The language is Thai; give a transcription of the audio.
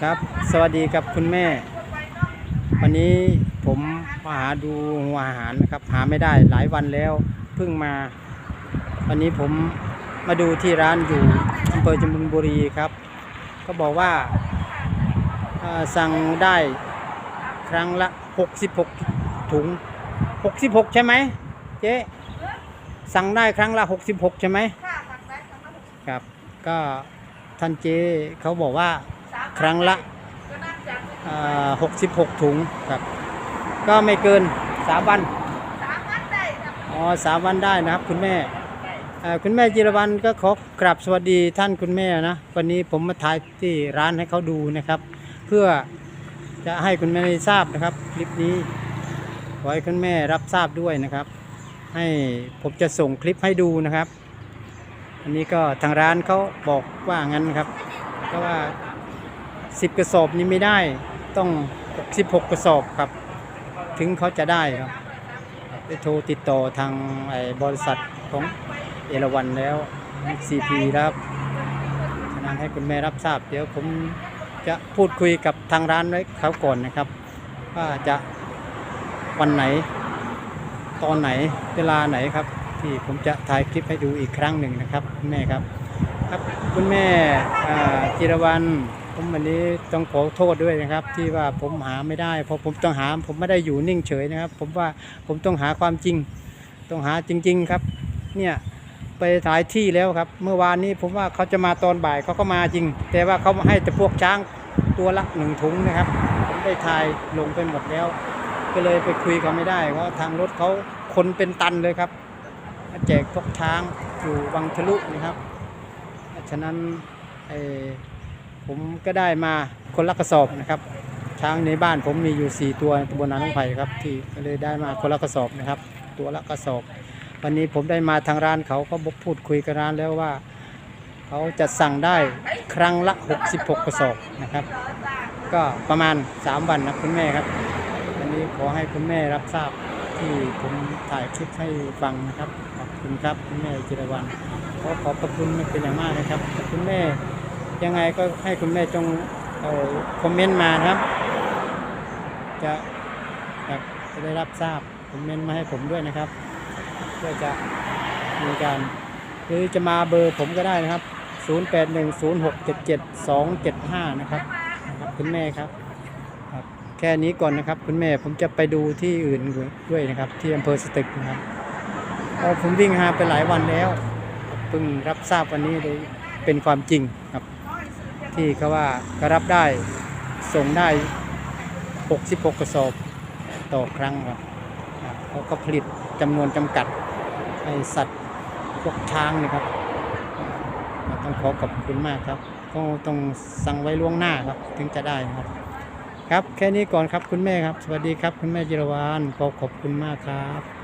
ครับ สวัสดีครับคุณแม่ วันนี้ผมมาหาดูหัวอาหารนะครับ หาไม่ได้หลายวันแล้วเพิ่งมา วันนี้ผมมาดูที่ร้านอยู่อำเภอจมบุรีครับ ก็บอกว่าเอ่อสั่งได้ครั้งละ 66 ถุง 66 ใช่ไหมเจ๊สั่งได้ครั้งละ 66 ใช่ไหมค่ะสั่งได้ครั้งละหกครับ ก็ท่านเจ๊เขาบอกว่า ครั้งละก็น่าจะอ่า66ถุงครับ ก็ไม่เกิน3วันสามวันได้ครับอ๋อสามวันได้นะครับคุณแม่เอ่อคุณแม่จิรวรรณก็ขอกราบสวัสดีท่านคุณแม่นะวันนี้ผมมาถ่ายที่ร้านให้เขาดูนะครับ เพื่อจะให้คุณแม่ได้ทราบนะครับคลิปนี้ขอให้คุณแม่รับทราบด้วยนะครับ ให้ผมจะส่งคลิปให้ดูนะครับ อันนี้ก็ทางร้านเขาบอกว่างั้นครับ ก็ว่า 10 กระสอบนี้ไม่ได้ต้อง 16 กระสอบครับ ถึงเขาจะได้ครับได้โทรติดต่อทางบริษัทของเอราวันแล้ว CP แล้วครับฉะนั้นให้คุณแม่รับทราบ เดี๋ยวผมจะพูดคุยกับทางร้านไว้เขาก่อนนะครับ ว่าจะวันไหน ตอนไหนเวลาไหนครับ ที่ผมจะถ่ายคลิปให้ดูอีกครั้งหนึ่งนะครับ คุณแม่ครับ ครับคุณแม่อ่าจิรวรรณ ผมวันนี้ต้องขอโทษด้วยนะครับ ที่ว่าผมหาไม่ได้เพราะผมต้องหาผมไม่ได้อยู่นิ่งเฉยนะครับ ผมว่าผมต้องหาความจริง ต้องหาจริง ๆครับ เนี่ยไปหลายที่แล้วครับ เมื่อวานนี้ผมว่าเขาจะมาตอนบ่ายเขาก็มาจริง แต่ว่าเขาให้แต่พวกช้างตัวละหนึ่งถุงนะครับ ผมได้ทายลงไปหมดแล้ว ก็เลยไปคุยเขาไม่ได้เพราะทางรถเขาคนเป็นตันเลยครับแจกพวกช้างอยู่วังทะลุนะครับฉะนั้นเออ ผมก็ได้มาคนละกระสอบนะครับ ช้างในบ้านผมมีอยู่ 4 ตัวตำบลนาหนองไผ่ครับที่ก็เลยได้มาคนละกระสอบนะครับ ตัวละกระสอบ วันนี้ผมได้มาทางร้านเขาก็บอกพูดคุยกับร้านแล้วว่า เขาจะสั่งได้ครั้งละ 66 กระสอบนะครับ ก็ประมาณ 3 วันนะคุณแม่ครับวันนี้ขอให้คุณแม่รับทราบที่ผมถ่ายคลิปให้ฟังนะครับขอบคุณครับคุณแม่จิรวรรณขอขอบพระคุณเป็นอย่างมากนะครับแต่คุณแม่ ยังไงก็ให้คุณแม่จงออคอมเมนต์มานะครับ จะจะได้รับทราบคอมเมนต์มาให้ผมด้วยนะครับ เพื่อจะมีการหรือจะมาเบอร์ผมก็ได้นะครับ 0810677275 นะครับครับคุณแม่ครับครับแค่นี้ก่อนนะครับ คุณแม่ผมจะไปดูที่อื่นด้วยนะครับ ที่อำเภอสตึกนะครับผมวิ่งหาไปหลายวันแล้วเพิ่งรับทราบวันนี้เลยเป็นความจริงครับ ที่เขาว่าก็รับได้ส่งได้ 66 กระสอบต่อครั้งครับเขาก็ผลิตจำนวนจำกัดให้สัตว์พวกช้างนะครับต้องขอขอบคุณมากครับก็ต้องสั่งไว้ล่วงหน้าครับถึงจะได้นะครับ ครับแค่นี้ก่อนครับคุณแม่ครับ สวัสดีครับคุณแม่จิรวรรณขอขอบคุณมากครับ